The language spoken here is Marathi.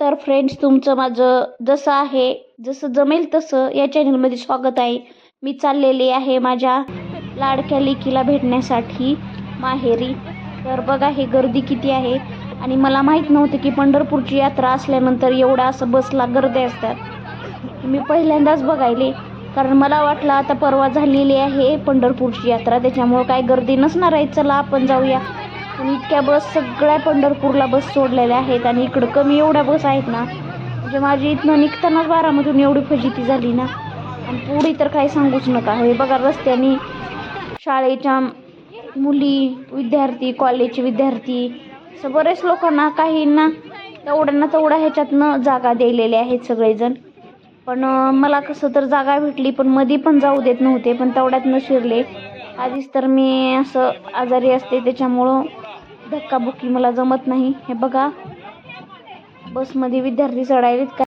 तर फ्रेंड्स तुमचं माझं जसं आहे जसं जमेल तसं या चॅनलमध्ये स्वागत आहे. मी चाललेली आहे माझ्या लाडक्या लेकीला भेटण्यासाठी माहेरी. तर बघा हे गर्दी किती आहे. आणि मला माहीत नव्हतं की पंढरपूरची यात्रा असल्यानंतर एवढं असं बसला गर्दी असतात. मी पहिल्यांदाच बघायले. कारण मला वाटलं आता परवा झालेली आहे पंढरपूरची यात्रा. त्याच्यामुळं काय गर्दी नसणार आहे. चला आपण जाऊया. आणि इतक्या बस सगळ्या पंढरपूरला बस सोडलेल्या आहेत आणि इकडं कमी एवढ्या बस आहेत ना म्हणजे माझी इथनं निघतानाच बारामधून एवढी फजिती झाली ना. आणि पुढे तर काही सांगूच नका. हे बघा रस्त्याने शाळेच्या मुली विद्यार्थी कॉलेजचे विद्यार्थी असं बरेच लोकांना काहींना तेवढ्यांना तेवढ्या ह्याच्यातनं जागा दिलेल्या आहेत सगळेजण. पण मला कसं तर जागा भेटली पण मध्ये पण जाऊ देत नव्हते पण तेवढ्यात न शिरले. आधीच तर मी असं आजारी असते त्याच्यामुळं धक्काबुक्की मला जमत नाही. हे बघा बसमध्ये विद्यार्थी चढायलेत का?